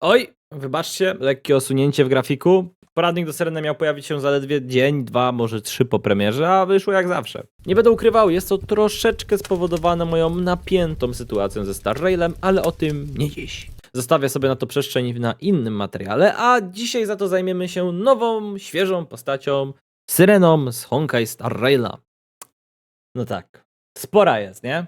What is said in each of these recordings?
Oj, wybaczcie, lekkie osunięcie w grafiku. Poradnik do Sereny miał pojawić się zaledwie dzień, dwa, może trzy po premierze, a wyszło jak zawsze. Nie będę ukrywał, jest to troszeczkę spowodowane moją napiętą sytuacją ze Star Railem, ale o tym nie dziś. Zostawię sobie na to przestrzeń na innym materiale, a dzisiaj za to zajmiemy się nową, świeżą postacią, Syreną z Honkai Star Raila. No tak, spora jest, nie?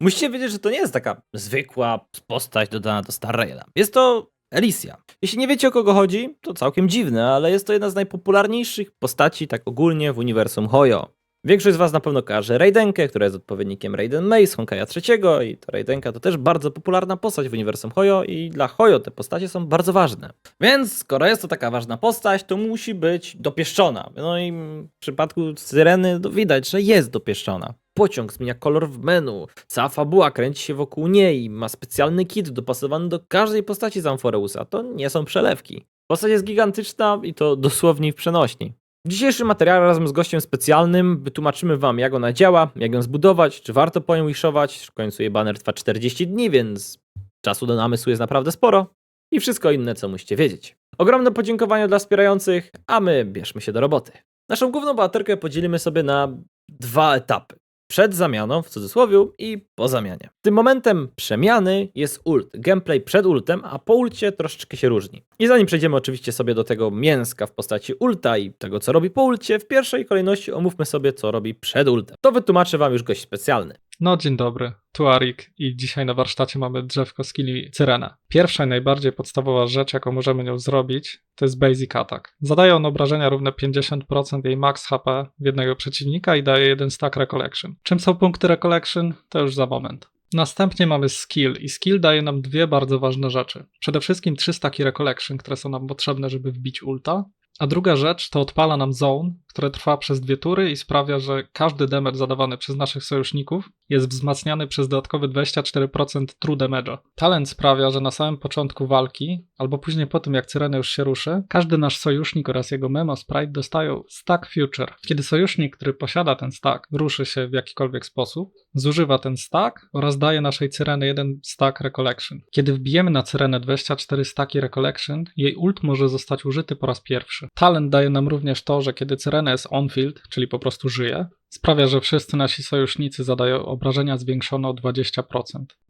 Musicie wiedzieć, że to nie jest taka zwykła postać dodana do Star. Jest to Alicia. Jeśli nie wiecie o kogo chodzi, to całkiem dziwne, ale jest to jedna z najpopularniejszych postaci tak ogólnie w uniwersum Hoyo. Większość z was na pewno kojarzy Raidenkę, która jest odpowiednikiem Raiden Mei z Honkaja III i ta Raidenka to też bardzo popularna postać w uniwersum Hoyo i dla Hoyo te postacie są bardzo ważne. Więc skoro jest to taka ważna postać, to musi być dopieszczona. No i w przypadku Syreny widać, że jest dopieszczona. Pociąg zmienia kolor w menu, cała fabuła kręci się wokół niej, ma specjalny kit dopasowany do każdej postaci z Amforeusa. To nie są przelewki. Postać jest gigantyczna i to dosłownie w przenośni. W dzisiejszym materiale razem z gościem specjalnym wytłumaczymy wam jak ona działa, jak ją zbudować, czy warto po nią wishować. W końcu jej banner trwa 40 dni, więc czasu do namysłu jest naprawdę sporo. I wszystko inne, co musicie wiedzieć. Ogromne podziękowania dla wspierających, a my bierzmy się do roboty. Naszą główną bohaterkę podzielimy sobie na dwa etapy. Przed zamianą, w cudzysłowie, i po zamianie. Tym momentem przemiany jest ult. Gameplay przed ultem, a po ulcie troszeczkę się różni. I zanim przejdziemy oczywiście sobie do tego mięska w postaci ulta i tego, co robi po ulcie, w pierwszej kolejności omówmy sobie, co robi przed ultem. To wytłumaczy wam już gość specjalny. No dzień dobry, tu Arik i dzisiaj na warsztacie mamy drzewko skilli Cyrena. Pierwsza i najbardziej podstawowa rzecz, jaką możemy nią zrobić, to jest Basic Attack. Zadaje on obrażenia równe 50% jej max HP w jednego przeciwnika i daje jeden stack Recollection. Czym są punkty Recollection? To już za moment. Następnie mamy skill i skill daje nam dwie bardzo ważne rzeczy. Przede wszystkim trzy staki Recollection, które są nam potrzebne, żeby wbić ulta. A druga rzecz to odpala nam zone, które trwa przez dwie tury i sprawia, że każdy damage zadawany przez naszych sojuszników jest wzmacniany przez dodatkowy 24% true damage'a. Talent sprawia, że na samym początku walki, albo później po tym jak Cyrena już się ruszy, każdy nasz sojusznik oraz jego memo sprite dostają stack future. Kiedy sojusznik, który posiada ten stack, ruszy się w jakikolwiek sposób, zużywa ten stack oraz daje naszej Cyreny jeden stack recollection. Kiedy wbijemy na Cyrenę 24 staki recollection, jej ult może zostać użyty po raz pierwszy. Talent daje nam również to, że kiedy Cyrena jest on-field, czyli po prostu żyje, sprawia, że wszyscy nasi sojusznicy zadają obrażenia zwiększone o 20%.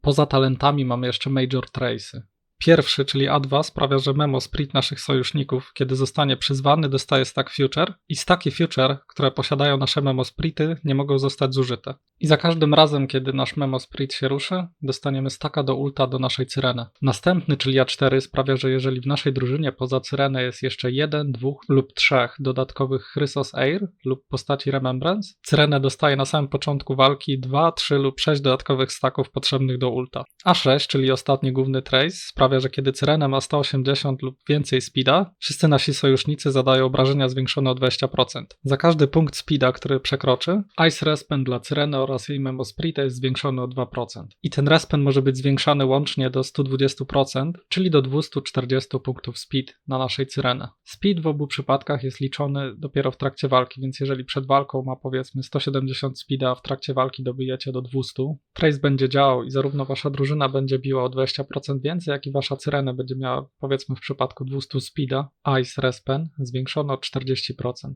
Poza talentami mamy jeszcze Major Trace'y. Pierwszy, czyli A2, sprawia, że memo sprit naszych sojuszników, kiedy zostanie przyzwany, dostaje stack future i staki future, które posiadają nasze memo sprity, nie mogą zostać zużyte. I za każdym razem, kiedy nasz memo sprit się ruszy, dostaniemy staka do ulta do naszej cyreny. Następny, czyli A4, sprawia, że jeżeli w naszej drużynie poza cyrenę jest jeszcze jeden, dwóch lub trzech dodatkowych Chrysos Air lub postaci Remembrance, cyrenę dostaje na samym początku walki 2, 3 lub 6 dodatkowych staków potrzebnych do ulta. A6, czyli ostatni główny trace, sprawia, że kiedy Cyrena ma 180 lub więcej speeda, wszyscy nasi sojusznicy zadają obrażenia zwiększone o 20%. Za każdy punkt speeda, który przekroczy, Ice Respen dla Cyreny oraz jej Memo Sprite jest zwiększony o 2%. I ten respen może być zwiększany łącznie do 120%, czyli do 240 punktów speed na naszej Cyrenę. Speed w obu przypadkach jest liczony dopiero w trakcie walki, więc jeżeli przed walką ma powiedzmy 170 speeda, a w trakcie walki dobijecie do 200, trace będzie działał i zarówno wasza drużyna będzie biła o 20% więcej, jak i wasza Cyrena będzie miała powiedzmy w przypadku 200 speeda, Ice Respen zwiększony o 40%.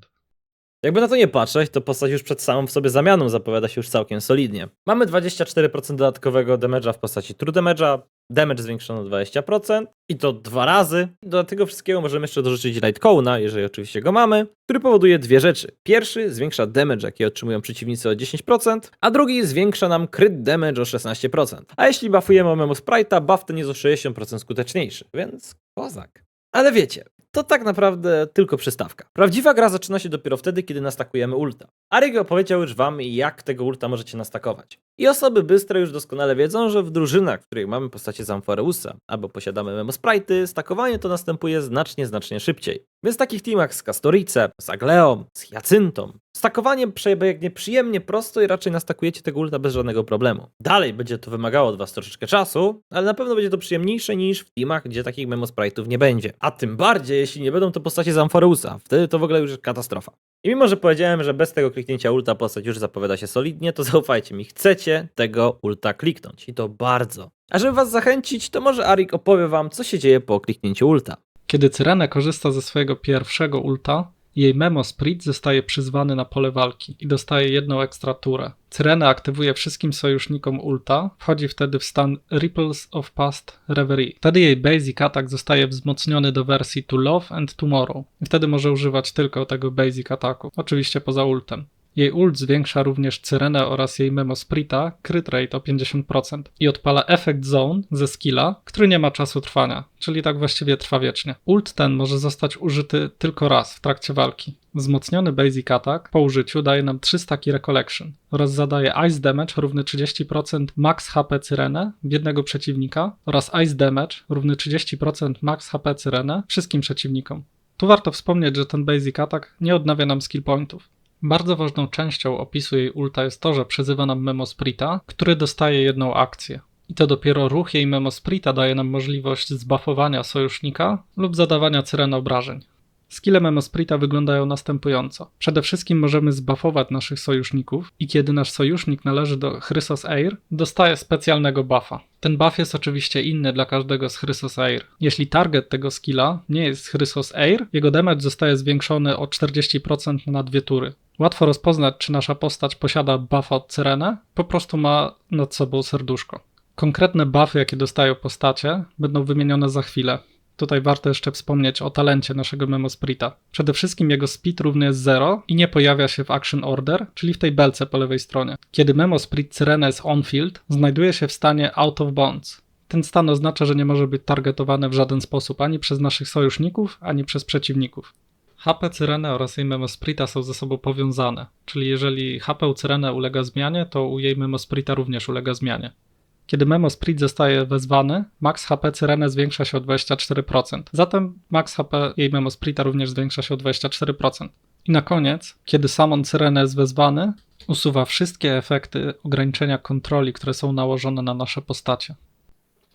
Jakby na to nie patrzeć, to postać już przed samą w sobie zamianą zapowiada się już całkiem solidnie. Mamy 24% dodatkowego damage'a w postaci true damage'a, damage zwiększony o 20% i to dwa razy. Do tego wszystkiego możemy jeszcze dorzucić Light Cone'a, jeżeli oczywiście go mamy, który powoduje dwie rzeczy. Pierwszy zwiększa damage, jaki otrzymują przeciwnicy o 10%, a drugi zwiększa nam crit damage o 16%. A jeśli buffujemy Memo Sprite'a, buff ten jest o 60% skuteczniejszy, więc kozak. Ale wiecie, to tak naprawdę tylko przystawka. Prawdziwa gra zaczyna się dopiero wtedy, kiedy nastakujemy ulta. Arik opowiedział już wam, jak tego ulta możecie nastakować. I osoby bystre już doskonale wiedzą, że w drużynach, w których mamy postacie z albo posiadamy Memo Sprite'y, stakowanie to następuje znacznie, znacznie szybciej. Więc w takich teamach z Castorice, z Agleo, z Hyacyntą, Stakowanie przebiegnie przyjemnie, prosto i raczej nastakujecie tego ulta bez żadnego problemu. Dalej będzie to wymagało od was troszeczkę czasu, ale na pewno będzie to przyjemniejsze niż w teamach, gdzie takich memo sprite'ów nie będzie. A tym bardziej, jeśli nie będą to postacie z Amforeusa, wtedy to w ogóle już jest katastrofa. I mimo, że powiedziałem, że bez tego kliknięcia ulta postać już zapowiada się solidnie, to zaufajcie mi, chcecie tego ulta kliknąć i to bardzo. A żeby was zachęcić, to może Arik opowie wam, co się dzieje po kliknięciu ulta. Kiedy Cyrene korzysta ze swojego pierwszego ulta, jej Memo Spirit zostaje przyzwany na pole walki i dostaje jedną ekstra turę. Cyrene aktywuje wszystkim sojusznikom ulta, wchodzi wtedy w stan Ripples of Past Reverie. Wtedy jej basic attack zostaje wzmocniony do wersji To Love and Tomorrow i wtedy może używać tylko tego basic attacku, oczywiście poza ultem. Jej ult zwiększa również Cyrenę oraz jej Memo Sprita crit rate o 50% i odpala Effect Zone ze skilla, który nie ma czasu trwania, czyli tak właściwie trwa wiecznie. Ult ten może zostać użyty tylko raz w trakcie walki. Wzmocniony Basic Attack po użyciu daje nam 3 staki Recollection oraz zadaje Ice Damage równy 30% max HP Cyrenę w jednego przeciwnika oraz Ice Damage równy 30% max HP Cyrenę wszystkim przeciwnikom. Tu warto wspomnieć, że ten Basic Attack nie odnawia nam skill pointów. Bardzo ważną częścią opisu jej ulta jest to, że przezywa nam Memo Sprita, który dostaje jedną akcję. I to dopiero ruch jej Memo Sprita daje nam możliwość zbuffowania sojusznika lub zadawania Cyrena obrażeń. Skille Memo Sprita wyglądają następująco. Przede wszystkim możemy zbuffować naszych sojuszników i kiedy nasz sojusznik należy do Chrysos Air, dostaje specjalnego buffa. Ten buff jest oczywiście inny dla każdego z Chrysos Air. Jeśli target tego skilla nie jest Chrysos Air, jego damage zostaje zwiększony o 40% na dwie tury. Łatwo rozpoznać, czy nasza postać posiada buffa od Cyrene, po prostu ma nad sobą serduszko. Konkretne buffy, jakie dostają postacie, będą wymienione za chwilę. Tutaj warto jeszcze wspomnieć o talencie naszego Memo Sprita. Przede wszystkim jego speed równy jest 0 i nie pojawia się w Action Order, czyli w tej belce po lewej stronie. Kiedy Memo Sprit Cyrena jest on-field, znajduje się w stanie Out of Bounds. Ten stan oznacza, że nie może być targetowany w żaden sposób ani przez naszych sojuszników, ani przez przeciwników. HP Cyrene oraz jej Memo Sprita są ze sobą powiązane, czyli jeżeli HP u Cyrene ulega zmianie, to u jej Memo Sprita również ulega zmianie. Kiedy Memo Sprit zostaje wezwany, max HP Cyrene zwiększa się o 24%. Zatem max HP jej Memo Sprita również zwiększa się o 24%. I na koniec, kiedy Summon Cyrene jest wezwany, usuwa wszystkie efekty ograniczenia kontroli, które są nałożone na nasze postacie.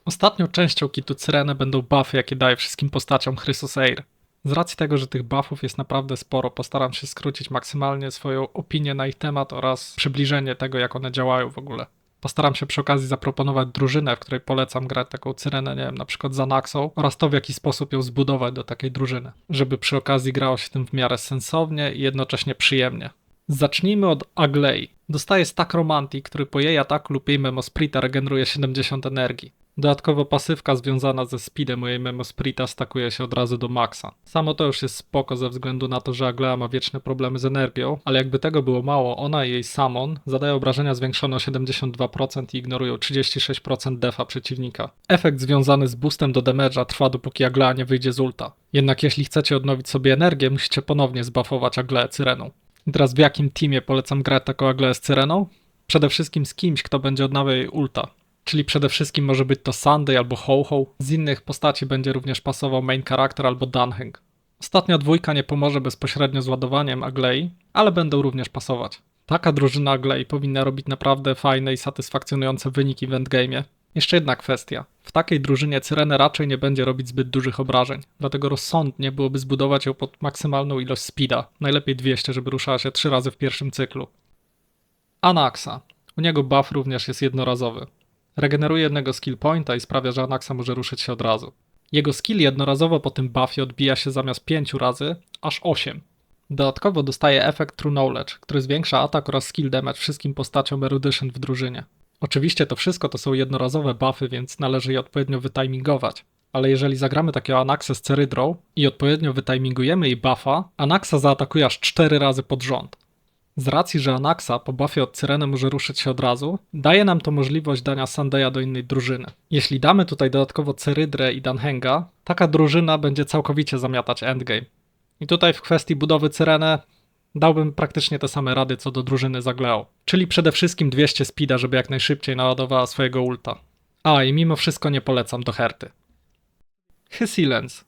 Ostatnią częścią kitu Cyrene będą buffy, jakie daje wszystkim postaciom Chrysos Air. Z racji tego, że tych buffów jest naprawdę sporo, postaram się skrócić maksymalnie swoją opinię na ich temat oraz przybliżenie tego, jak one działają w ogóle. Postaram się przy okazji zaproponować drużynę, w której polecam grać taką cyrenę, nie wiem, na przykład za Naxą oraz to, w jaki sposób ją zbudować do takiej drużyny, żeby przy okazji grało się tym w miarę sensownie i jednocześnie przyjemnie. Zacznijmy od Aglei. Dostaje Romantic, który po jej ataku lub jej Memo Sprita regeneruje 70 energii. Dodatkowo pasywka związana ze speedem mojej Memo Sprita stakuje się od razu do maxa. Samo to już jest spoko ze względu na to, że Aglea ma wieczne problemy z energią, ale jakby tego było mało, ona i jej Summon zadają obrażenia zwiększone o 72% i ignorują 36% defa przeciwnika. Efekt związany z boostem do damage'a trwa dopóki Aglea nie wyjdzie z ulta. Jednak jeśli chcecie odnowić sobie energię, musicie ponownie zbuffować Agleę Cyreną. I teraz w jakim teamie polecam grać taką Agleę z Cyreną? Przede wszystkim z kimś, kto będzie odnawiał jej ulta. Czyli przede wszystkim może być to Sunday albo Ho-Ho. Z innych postaci będzie również pasował main character albo Dunheng. Ostatnia dwójka nie pomoże bezpośrednio z ładowaniem Aglei, ale będą również pasować. Taka drużyna Aglei powinna robić naprawdę fajne i satysfakcjonujące wyniki w endgame'ie. Jeszcze jedna kwestia. W takiej drużynie Cyrene raczej nie będzie robić zbyt dużych obrażeń, dlatego rozsądnie byłoby zbudować ją pod maksymalną ilość speeda, najlepiej 200, żeby ruszała się 3 razy w pierwszym cyklu. Anaxa. U niego buff również jest jednorazowy. Regeneruje jednego skill pointa i sprawia, że Anaxa może ruszyć się od razu. Jego skill jednorazowo po tym buffie odbija się zamiast 5 razy, aż 8. Dodatkowo dostaje efekt True Knowledge, który zwiększa atak oraz skill damage wszystkim postaciom Erudition w drużynie. Oczywiście to wszystko to są jednorazowe buffy, więc należy je odpowiednio wytimingować. Ale jeżeli zagramy takiego Anaxa z Cerydrą i odpowiednio wytimingujemy jej buffa, Anaxa zaatakuje aż 4 razy pod rząd. Z racji, że Anaxa po buffie od Cyreny może ruszyć się od razu, daje nam to możliwość dania Sandaya do innej drużyny. Jeśli damy tutaj dodatkowo Cerydrę i Danhenga, taka drużyna będzie całkowicie zamiatać endgame. I tutaj w kwestii budowy Cyrenę dałbym praktycznie te same rady co do drużyny Zagleo. Czyli przede wszystkim 200 speeda, żeby jak najszybciej naładowała swojego ulta. A i mimo wszystko nie polecam do Herty. Hysilence.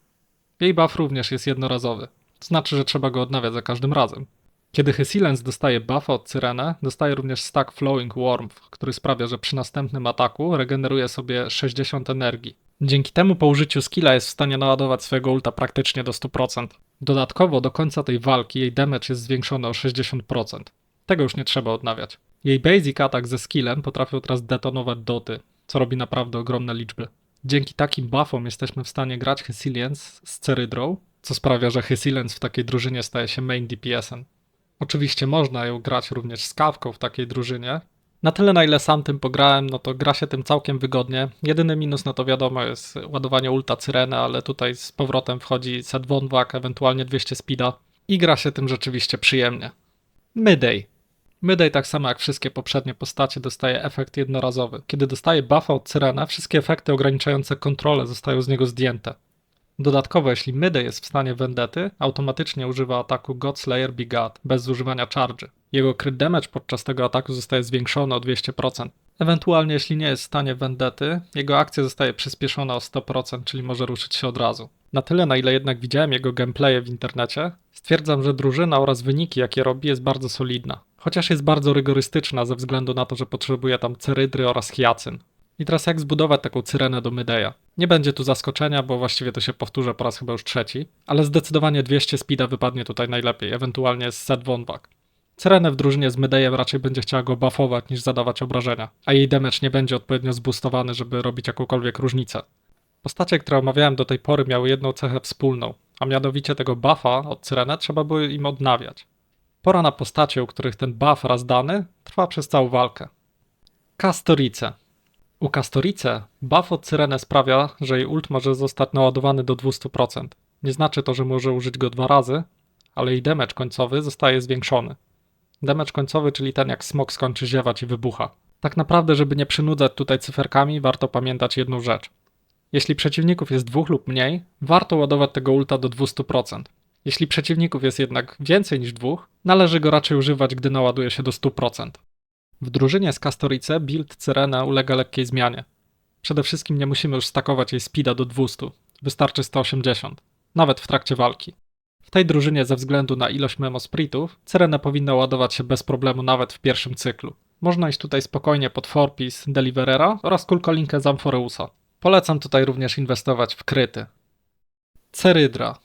Jej buff również jest jednorazowy. To znaczy, że trzeba go odnawiać za każdym razem. Kiedy Hysilence dostaje buffa od Cyrenę, dostaje również stack Flowing Warmth, który sprawia, że przy następnym ataku regeneruje sobie 60 energii. Dzięki temu po użyciu skilla jest w stanie naładować swojego ulta praktycznie do 100%. Dodatkowo do końca tej walki jej damage jest zwiększony o 60%. Tego już nie trzeba odnawiać. Jej basic atak ze skillem potrafią teraz detonować doty, co robi naprawdę ogromne liczby. Dzięki takim buffom jesteśmy w stanie grać Hysilence z Cerydrą, co sprawia, że Hysilence w takiej drużynie staje się main DPS-em. Oczywiście można ją grać również z kawką w takiej drużynie. Na tyle na ile sam tym pograłem, no to gra się tym całkiem wygodnie. Jedyny minus no to wiadomo jest ładowanie ulta Cyreny, ale tutaj z powrotem wchodzi set Wondwak, ewentualnie 200 speeda i gra się tym rzeczywiście przyjemnie. Midday. Midday tak samo jak wszystkie poprzednie postacie dostaje efekt jednorazowy. Kiedy dostaje buffa od Cyrena, wszystkie efekty ograniczające kontrolę zostają z niego zdjęte. Dodatkowo, jeśli Myday jest w stanie Vendety, automatycznie używa ataku Godslayer Be bez zużywania charge. Jego crit damage podczas tego ataku zostaje zwiększony o 200%. Ewentualnie, jeśli nie jest w stanie Vendety, jego akcja zostaje przyspieszona o 100%, czyli może ruszyć się od razu. Na tyle, na ile jednak widziałem jego gameplaye w internecie, stwierdzam, że drużyna oraz wyniki, jakie robi, jest bardzo solidna. Chociaż jest bardzo rygorystyczna ze względu na to, że potrzebuje tam cerydry oraz hiacyn. I teraz jak zbudować taką cyrenę do Mydeja? Nie będzie tu zaskoczenia, bo właściwie to się powtórzę po raz chyba już trzeci, ale zdecydowanie 200 speeda wypadnie tutaj najlepiej, ewentualnie z set Wondback. Cyrenę w drużynie z Mydejem raczej będzie chciała go buffować niż zadawać obrażenia, a jej damage nie będzie odpowiednio zboostowany, żeby robić jakąkolwiek różnicę. Postacie, które omawiałem do tej pory miały jedną cechę wspólną, a mianowicie tego buffa od Cyrenę trzeba było im odnawiać. Pora na postacie, u których ten buff raz dany trwa przez całą walkę. Kastorice. U Kastorice buff od Cyrenę sprawia, że jej ult może zostać naładowany do 200%. Nie znaczy to, że może użyć go dwa razy, ale jej damage końcowy zostaje zwiększony. Damage końcowy, czyli ten jak smok skończy ziewać i wybucha. Tak naprawdę, żeby nie przynudzać tutaj cyferkami, warto pamiętać jedną rzecz. Jeśli przeciwników jest dwóch lub mniej, warto ładować tego ulta do 200%. Jeśli przeciwników jest jednak więcej niż dwóch, należy go raczej używać, gdy naładuje się do 100%. W drużynie z Kastorice build Cyrena ulega lekkiej zmianie. Przede wszystkim nie musimy już stakować jej speeda do 200, wystarczy 180, nawet w trakcie walki. W tej drużynie ze względu na ilość memo spritów, Cyrena powinna ładować się bez problemu nawet w pierwszym cyklu. Można iść tutaj spokojnie pod Forpis Deliverera oraz kulkolinkę z. Polecam tutaj również inwestować w kryty. Cerydra.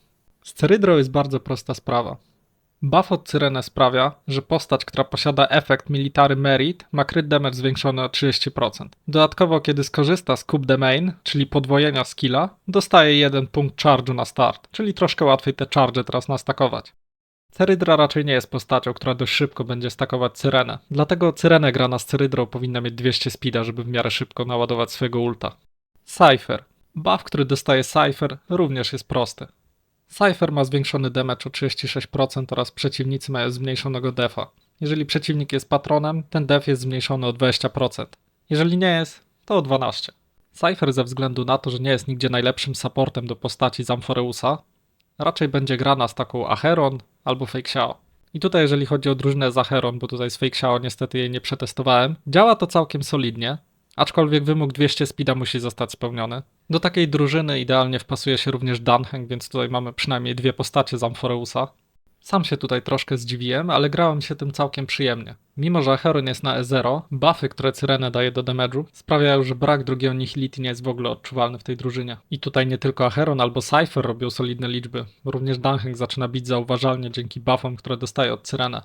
Z Cerydrą jest bardzo prosta sprawa. Buff od Cyrene sprawia, że postać, która posiada efekt Military Merit ma crit damage zwiększony o 30%. Dodatkowo, kiedy skorzysta z Coup de Main, czyli podwojenia skilla, dostaje jeden punkt charge'u na start, czyli troszkę łatwiej te charge teraz nastakować. Cerydra raczej nie jest postacią, która dość szybko będzie stakować Cyrenę, dlatego Cyrenę grana z Cerydrą powinna mieć 200 speeda, żeby w miarę szybko naładować swojego ulta. Cypher. Buff, który dostaje Cypher również jest prosty. Cypher ma zwiększony damage o 36% oraz przeciwnicy mają zmniejszonego defa. Jeżeli przeciwnik jest patronem, ten def jest zmniejszony o 20%. Jeżeli nie jest, to o 12%. Cypher ze względu na to, że nie jest nigdzie najlepszym supportem do postaci z Amphoreusa, raczej będzie grana z taką Acheron albo Fake Xiao. I tutaj jeżeli chodzi o drużynę z Acheron, bo tutaj z Fake Xiao niestety jej nie przetestowałem, działa to całkiem solidnie, aczkolwiek wymóg 200 speeda musi zostać spełniony. Do takiej drużyny idealnie wpasuje się również Dunheng, więc tutaj mamy przynajmniej dwie postacie z Amphoreusa. Sam się tutaj troszkę zdziwiłem, ale grałem się tym całkiem przyjemnie. Mimo, że Heron jest na E0, buffy, które Cyrene daje do damage'u, sprawiają, że brak drugiego Nihility nie jest w ogóle odczuwalny w tej drużynie. I tutaj nie tylko Acheron albo Cypher robią solidne liczby, również Dunheng zaczyna bić zauważalnie dzięki buffom, które dostaje od Cyrene.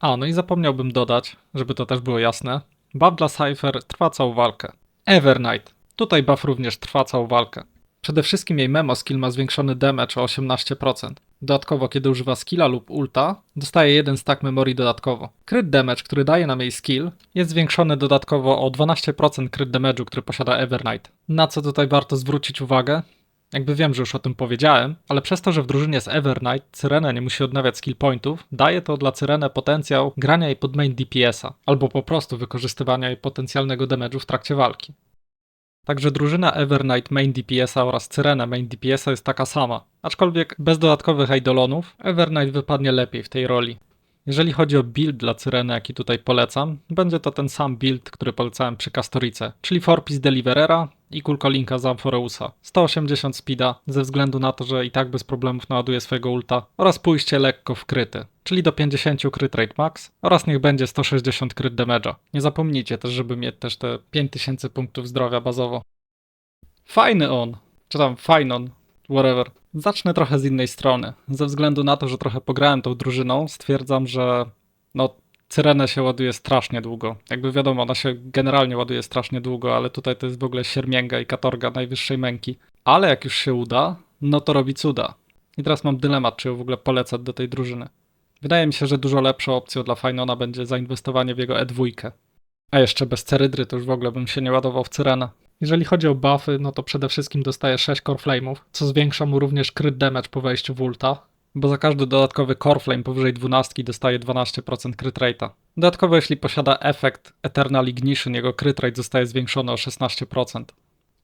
A, no i zapomniałbym dodać, żeby to też było jasne, buff dla Cypher trwa całą walkę. Evernight. Tutaj buff również trwa całą walkę. Przede wszystkim jej memo skill ma zwiększony damage o 18%. Dodatkowo, kiedy używa skilla lub ulta, dostaje jeden stack memory dodatkowo. Crit damage, który daje nam jej skill, jest zwiększony dodatkowo o 12% crit damage'u, który posiada Evernight. Na co tutaj warto zwrócić uwagę? Jakby wiem, że już o tym powiedziałem, ale przez to, że w drużynie z Evernight Cyrene nie musi odnawiać skill pointów, daje to dla Cyrene potencjał grania jej pod main DPS-a, albo po prostu wykorzystywania jej potencjalnego damage'u w trakcie walki. Także drużyna Evernight main DPS-a oraz Cyrena main DPS-a jest taka sama, aczkolwiek bez dodatkowych eidolonów Evernight wypadnie lepiej w tej roli. Jeżeli chodzi o build dla Cyreny, jaki tutaj polecam, będzie to ten sam build, który polecałem przy Kastorice, czyli Forpis Deliverera, i kulkolinka z Amphoreusa. 180 speeda ze względu na to, że i tak bez problemów naładuje swojego ulta oraz pójście lekko w kryty, czyli do 50 crit rate max oraz niech będzie 160 crit damage'a. Nie zapomnijcie też, żeby mieć też te 5000 punktów zdrowia bazowo. Fajny on, czy tam fajnon, whatever. Zacznę trochę z innej strony. Ze względu na to, że trochę pograłem tą drużyną, stwierdzam, że no Cyrenę się ładuje strasznie długo. Jakby wiadomo, ona się generalnie ładuje strasznie długo, ale tutaj to jest w ogóle siermięga i katorga najwyższej męki. Ale jak już się uda, no to robi cuda. I teraz mam dylemat, czy ją w ogóle polecać do tej drużyny. Wydaje mi się, że dużo lepszą opcją dla Fajnona będzie zainwestowanie w jego E2. A jeszcze bez Cerydry to już w ogóle bym się nie ładował w Cyrenę. Jeżeli chodzi o buffy, no to przede wszystkim dostaje 6 core flame'ów, co zwiększa mu również crit damage po wejściu w ulta, bo za każdy dodatkowy core flame powyżej 12 dostaje 12% crit rate'a. Dodatkowo jeśli posiada efekt Eternal Ignition, jego crit rate zostaje zwiększony o 16%.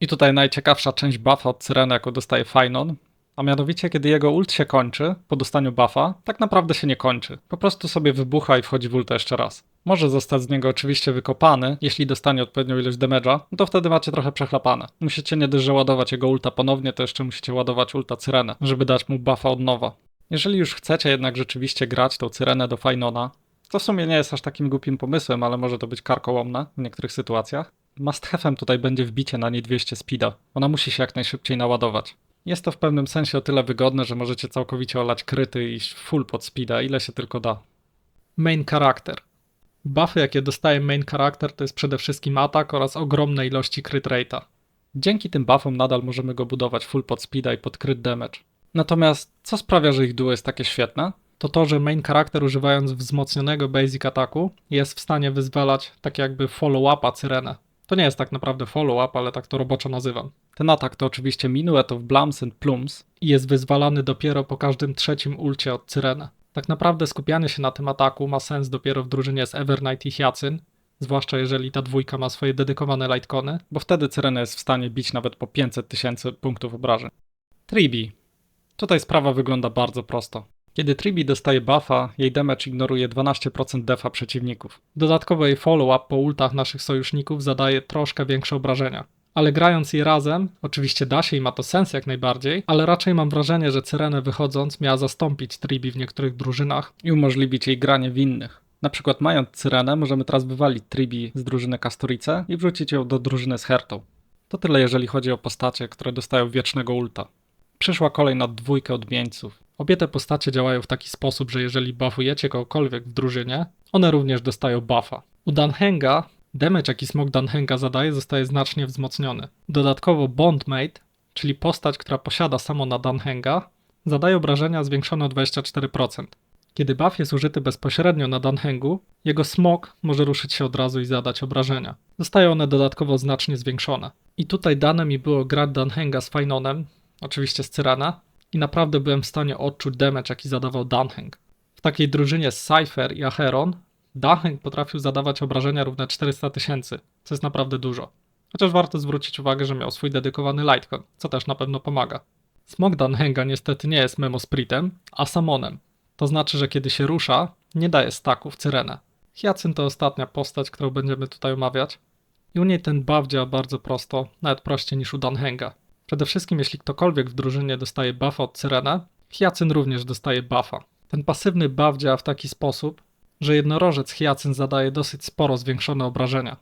I tutaj najciekawsza część buffa od Cyreny, jaką dostaje Fainon, a mianowicie kiedy jego ult się kończy po dostaniu buffa, tak naprawdę się nie kończy. Po prostu sobie wybucha i wchodzi w ulta jeszcze raz. Może zostać z niego oczywiście wykopany, jeśli dostanie odpowiednią ilość damage'a, no to wtedy macie trochę przechlapane. Musicie nie dość, że ładować jego ulta ponownie, to jeszcze musicie ładować ulta Cyrenę, żeby dać mu buffa od nowa. Jeżeli już chcecie jednak rzeczywiście grać tą Cyrenę do Fajnona, to w sumie nie jest aż takim głupim pomysłem, ale może to być karkołomne w niektórych sytuacjach. Must tutaj będzie wbicie na nie 200 speeda. Ona musi się jak najszybciej naładować. Jest to w pewnym sensie o tyle wygodne, że możecie całkowicie olać kryty i iść full pod speeda, ile się tylko da. Main character. Buffy, jakie dostaje main character, to jest przede wszystkim atak oraz ogromne ilości crit rate'a. Dzięki tym buffom nadal możemy go budować full pod speeda i pod crit damage. Natomiast co sprawia, że ich duo jest takie świetne? To to, że main charakter używając wzmocnionego basic ataku jest w stanie wyzwalać tak jakby follow-upa Cyrenę. To nie jest tak naprawdę follow-up, ale tak to roboczo nazywam. Ten atak to oczywiście Minuet of Blums and Plums i jest wyzwalany dopiero po każdym trzecim ulcie od Cyrena. Tak naprawdę skupianie się na tym ataku ma sens dopiero w drużynie z Evernight i Hyacyn, zwłaszcza jeżeli ta dwójka ma swoje dedykowane lightcony, bo wtedy Cyrena jest w stanie bić nawet po 500 tysięcy punktów obrażeń. Tribi. Tutaj sprawa wygląda bardzo prosto. Kiedy Tribi dostaje buffa, jej damage ignoruje 12% defa przeciwników. Dodatkowo jej follow-up po ultach naszych sojuszników zadaje troszkę większe obrażenia. Ale grając je razem, oczywiście da się i ma to sens jak najbardziej, ale raczej mam wrażenie, że Cyrenę wychodząc miała zastąpić Tribi w niektórych drużynach i umożliwić jej granie w innych. Na przykład mając Cyrenę, możemy teraz wywalić Tribi z drużyny Kastorice i wrzucić ją do drużyny z Hertą. To tyle jeżeli chodzi o postacie, które dostają wiecznego ulta. Przyszła kolej na dwójkę odmieńców. Obie te postacie działają w taki sposób, że jeżeli buffujecie kogokolwiek w drużynie, one również dostają buffa. U Danhenga damage jaki smok Danhenga zadaje zostaje znacznie wzmocniony. Dodatkowo Bondmate, czyli postać, która posiada samo na Danhenga, zadaje obrażenia zwiększone o 24%. Kiedy buff jest użyty bezpośrednio na Danhengu, jego smok może ruszyć się od razu i zadać obrażenia. Zostają one dodatkowo znacznie zwiększone. I tutaj dane mi było grać Danhenga z Fajnonem, oczywiście z Cyrana, i naprawdę byłem w stanie odczuć damage, jaki zadawał Danheng. W takiej drużynie z Cypher i Acheron, Danheng potrafił zadawać obrażenia równe 400 tysięcy, co jest naprawdę dużo. Chociaż warto zwrócić uwagę, że miał swój dedykowany Lightcon, co też na pewno pomaga. Smok Danhenga niestety nie jest Memospritem, a Samonem. To znaczy, że kiedy się rusza, nie daje staków Cyrenę. Hyacyn to ostatnia postać, którą będziemy tutaj omawiać. I u niej ten buff działa bardzo prosto, nawet prościej niż u Danhenga. Przede wszystkim, jeśli ktokolwiek w drużynie dostaje buffa od Cyrena, Hyacyn również dostaje buffa. Ten pasywny buff działa w taki sposób, że jednorożec Hyacyn zadaje dosyć sporo zwiększone obrażenia.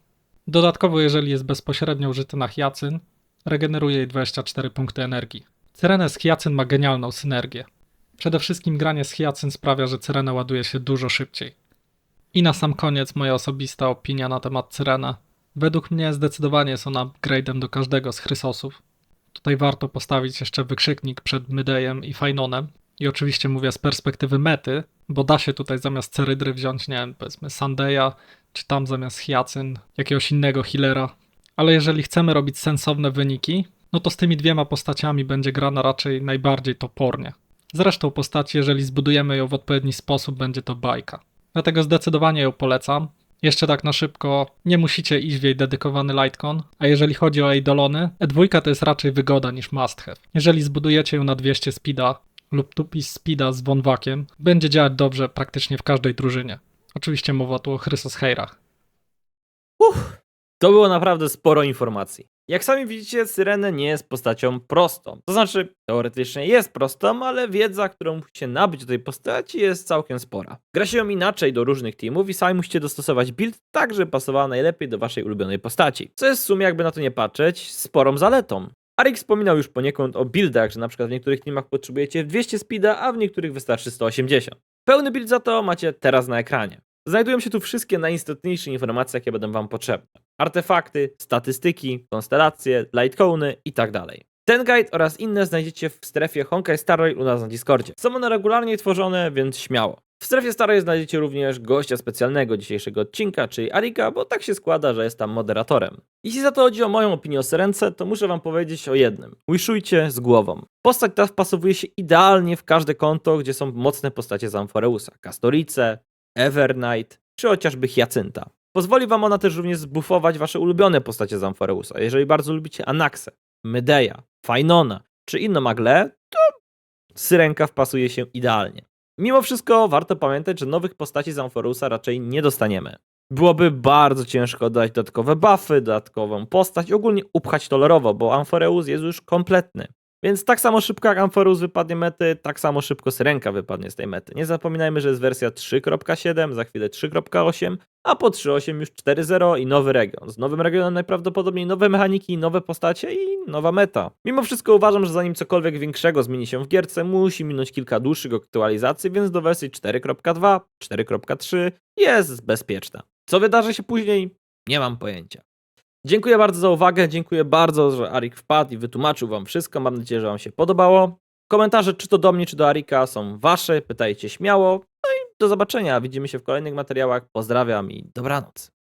Dodatkowo, jeżeli jest bezpośrednio użyty na Hyacyn, regeneruje jej 24 punkty energii. Cyrena z Hyacyn ma genialną synergię. Przede wszystkim granie z Hyacyn sprawia, że Cyrena ładuje się dużo szybciej. I na sam koniec moja osobista opinia na temat Cyrena. Według mnie zdecydowanie jest ona upgrade'em do każdego z Chrysosów. Tutaj warto postawić jeszcze wykrzyknik przed Mydejem i Fajnonem. I oczywiście mówię z perspektywy mety, bo da się tutaj zamiast Cerydry wziąć, nie wiem, powiedzmy Sandeya, czy tam zamiast Hyacyn jakiegoś innego healera. Ale jeżeli chcemy robić sensowne wyniki, no to z tymi dwiema postaciami będzie grana raczej najbardziej topornie. Zresztą postać, jeżeli zbudujemy ją w odpowiedni sposób, będzie to bajka. Dlatego zdecydowanie ją polecam. Jeszcze tak na szybko, nie musicie iść w jej dedykowany Lightcon, a jeżeli chodzi o Eidolony, E2 to jest raczej wygoda niż must have. Jeżeli zbudujecie ją na 200 speeda lub tupi speeda z wonwakiem, będzie działać dobrze praktycznie w każdej drużynie. Oczywiście mowa tu o Chrysos Heirach. To było naprawdę sporo informacji. Jak sami widzicie, Syrenę nie jest postacią prostą. To znaczy, teoretycznie jest prostą, ale wiedza, którą musicie nabyć do tej postaci jest całkiem spora. Gra się ją inaczej do różnych teamów i sami musicie dostosować build tak, żeby pasowała najlepiej do waszej ulubionej postaci. Co jest w sumie, jakby na to nie patrzeć, sporą zaletą. Arik wspominał już poniekąd o buildach, że na przykład w niektórych teamach potrzebujecie 200 speeda, a w niektórych wystarczy 180. Pełny build za to macie teraz na ekranie. Znajdują się tu wszystkie najistotniejsze informacje, jakie będą Wam potrzebne. Artefakty, statystyki, konstelacje, lightcony i tak. Ten guide oraz inne znajdziecie w strefie Honkai Star Rail u nas na Discordzie. Są one regularnie tworzone, więc śmiało. W strefie starej znajdziecie również gościa specjalnego dzisiejszego odcinka, czyli Arika, bo tak się składa, że jest tam moderatorem. Jeśli za to chodzi o moją opinię o Serence, to muszę wam powiedzieć o jednym. Wishujcie z głową. Postać ta wpasowuje się idealnie w każde konto, gdzie są mocne postacie z Amforeusa. Kastorice, Evernight, czy chociażby Hyacynta. Pozwoli wam ona też również zbufować wasze ulubione postacie z Amforeusa. Jeżeli bardzo lubicie Anaxę, Medeja, Fainona, czy inną Agle, to Syrenka wpasuje się idealnie. Mimo wszystko warto pamiętać, że nowych postaci z Amphorusa raczej nie dostaniemy. Byłoby bardzo ciężko dodać dodatkowe buffy, dodatkową postać, ogólnie upchać tolerowo, bo Amphoreus jest już kompletny. Więc tak samo szybko jak Amphoreus wypadnie mety, tak samo szybko Syrenka wypadnie z tej mety. Nie zapominajmy, że jest wersja 3.7, za chwilę 3.8, a po 3.8 już 4.0 i nowy region. Z nowym regionem najprawdopodobniej nowe mechaniki, nowe postacie i nowa meta. Mimo wszystko uważam, że zanim cokolwiek większego zmieni się w gierce, musi minąć kilka dłuższych aktualizacji, więc do wersji 4.2, 4.3 jest bezpieczna. Co wydarzy się później? Nie mam pojęcia. Dziękuję bardzo za uwagę, dziękuję bardzo, że Arik wpadł i wytłumaczył wam wszystko. Mam nadzieję, że wam się podobało. Komentarze czy to do mnie, czy do Arika są wasze, pytajcie śmiało. No i do zobaczenia, widzimy się w kolejnych materiałach. Pozdrawiam i dobranoc.